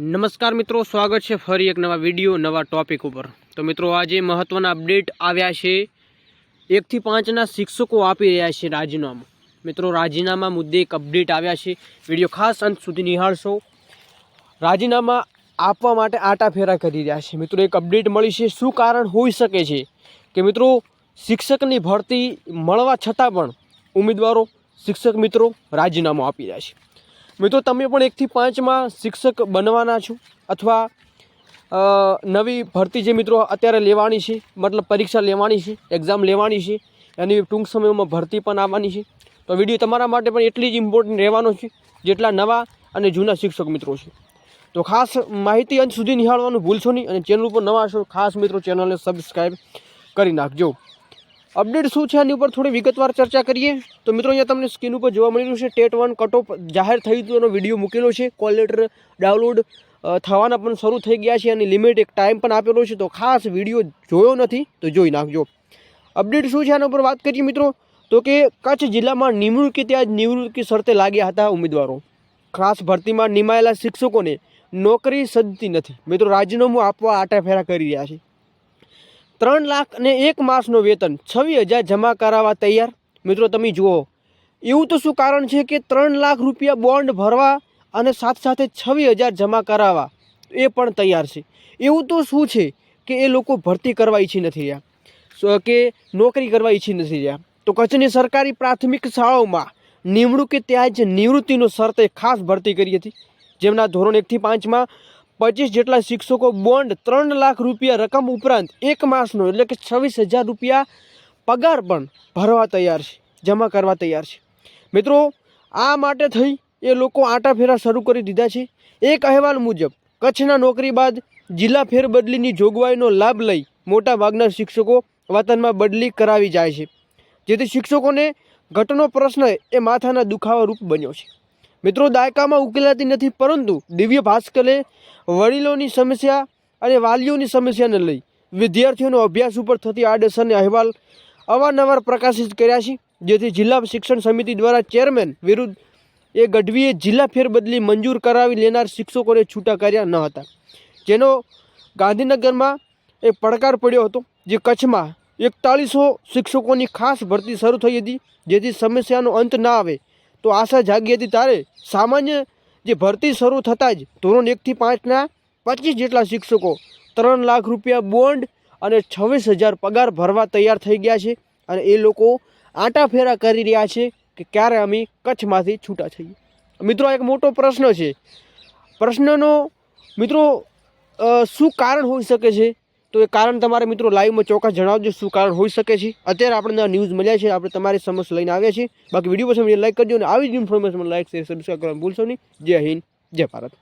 નમસ્કાર મિત્રો, સ્વાગત છે ફરી એક નવા વીડિયો, નવા ટોપિક ઉપર. તો મિત્રો, આજે મહત્ત્વના અપડેટ આવ્યા છે. એકથી પાંચના શિક્ષકો આપી રહ્યા છે રાજીનામું. મિત્રો, રાજીનામા મુદ્દે એક અપડેટ આવ્યા છે. વીડિયો ખાસ અંત સુધી નિહાળશો. રાજીનામા આપવા માટે આટા ફેરા કરી રહ્યા છે. મિત્રો, એક અપડેટ મળી છે. શું કારણ હોઈ શકે છે? કે મિત્રો, શિક્ષકની ભરતી મળવા છતાં પણ ઉમેદવારો, શિક્ષક મિત્રો રાજીનામું આપી રહ્યા છે. મિત્રો, તમે પણ એકથી પાંચમાં શિક્ષક બનવાના છો અથવા નવી ભરતી જે મિત્રો અત્યારે લેવાની છે, મતલબ પરીક્ષા લેવાની છે એક્ઝામ લેવાની છે, એની ટૂંક સમયમાં ભરતી પણ આવવાની છે. તો વીડિયો તમારા માટે પણ એટલી જ ઇમ્પોર્ટન્ટ રહેવાનો છે, જેટલા નવા અને જૂના શિક્ષક મિત્રો છે. તો ખાસ માહિતી અંત સુધી નિહાળવાનું ભૂલશો નહીં અને ચેનલ ઉપર નવા છો ખાસ મિત્રો ચેનલને સબસ્ક્રાઈબ કરી નાખજો. અપડેટ શું છે આની ઉપર થોડી વિગતવાર ચર્ચા કરીએ? તો મિત્રો અહીંયા તમને સ્ક્રીન ઉપર જોવા મળી રહ્યું છે, ટેટ વન કટઓફ જાહેર થઈ હતું એનો વીડિયો મૂકેલો છે. કોલ લેટર ડાઉનલોડ થવાના પણ શરૂ થઈ ગયા છે અને લિમિટ એક ટાઈમ પણ આપેલો છે. તો ખાસ વીડિયો જોયો નથી તો જોઈ નાખજો. અપડેટ શું છે આના ઉપર વાત કરીએ મિત્રો? તો કે કચ્છ જિલ્લામાં નિવૃત્તિ ત્યાં જ નિવૃત્તિ શરતે લાગ્યા હતા ઉમેદવારો. ખાસ ભરતીમાં નિમાયેલા શિક્ષકોને નોકરી સજતી નથી. મિત્રો, રાજીનામું આપવા આટા ફેરા કરી રહ્યા છે. ત્રણ લાખ અને એક માસનું વેતન. છવ્વીસ હજાર જમા કરાવવા તૈયાર? મિત્રો, તમે જુઓ. એવું તો શું કારણ છે કે ત્રણ લાખ રૂપિયા બોન્ડ ભરવા અને સાથે સાથે છવ્વીસ હજાર જમા કરાવવા? એ પણ તૈયાર છે. એવું તો શું છે કે એ લોકો ભરતી કરવા ઈચ્છી નથી રહ્યા? કે નોકરી કરવા ઈચ્છી નથી રહ્યા? તો કચ્છની સરકારી પ્રાથમિક શાળાઓમાં નિમણૂકે ત્યાં જ નિવૃત્તિનો શરતે ખાસ ભરતી કરી હતી. જેમના ધોરણ એકથી પાંચમાં પચીસ જેટલા શિક્ષકો બોન્ડ ત્રણ લાખ રૂપિયા રકમ ઉપરાંત એક માસનો, એટલે કે છવ્વીસ હજાર રૂપિયા પગાર પણ ભરવા તૈયાર છે, જમા કરવા તૈયાર છે. મિત્રો, આ માટે થઈ એ લોકો આટા ફેરા શરૂ કરી દીધા છે. એક અહેવાલ મુજબ, કચ્છના નોકરી બાદ જિલ્લા ફેરબદલીની જોગવાઈનો લાભ લઈ મોટાભાગના શિક્ષકો વતનમાં બદલી કરાવી જાય છે. જેથી શિક્ષકોને ઘટનો પ્રશ્ન એ માથાના દુખાવા રૂપ બન્યો છે. મિત્રો, દાયકામાં ઉકેલાતી નથી, પરંતુ દિવ્ય ભાસ્કરે વડીલોની સમસ્યા અને વાલીઓની સમસ્યાને લઈ વિદ્યાર્થીઓનો અભ્યાસ ઉપર થતી આડઅસરને અહેવાલ અવારનવાર પ્રકાશિત કર્યા છે, જેથી જિલ્લા શિક્ષણ સમિતિ દ્વારા ચેરમેન વિરુદ્ધ એ ગઢવીએ જિલ્લા ફેરબદલી મંજૂર કરાવી લેનાર શિક્ષકોને છૂટા કર્યા ન હતા. જેનો ગાંધીનગરમાં એક પડકાર પડ્યો હતો, જે કચ્છમાં એકતાળીસો શિક્ષકોની ખાસ ભરતી શરૂ થઈ હતી, જેથી સમસ્યાનો અંત ના આવે તો આશા જાગી હતી ત્યારે સામાન્ય જે ભરતી શરૂ થતાં જ ધોરણ એકથી પાંચના પચીસ જેટલા શિક્ષકો ત્રણ લાખ રૂપિયા બોન્ડ અને છવ્વીસ હજાર પગાર ભરવા તૈયાર થઈ ગયા છે અને એ લોકો આંટા ફેરા કરી રહ્યા છે કે ક્યારે અમે કચ્છમાંથી છૂટા થઈએ. મિત્રો એક મોટો પ્રશ્ન છે. પ્રશ્નનો મિત્રો શું કારણ હોઈ શકે છે? તો એ કારણ તમારે મિત્રો લાઈવમાં ચોક્કસ જણાવજો શું કારણ હોઈ શકે છે. અત્યારે આપણે આ ન્યૂઝ મળ્યા છે, આપણે તમારી સમસ્યા લઈને આવ્યા છીએ. બાકી વીડિયો પસંદ લાઈક કરજો અને આવી જ ઇન્ફોર્મેશન લાઈક શેર સબસ્ક્રાઈબ કરવાનું ભૂલશો નહીં. જય હિન્દ, જય ભારત.